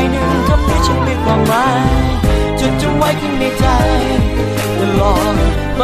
ายหนึ่งคำที่ฉันมีความหมายจดจำไว้ข้างในใจตลอดไป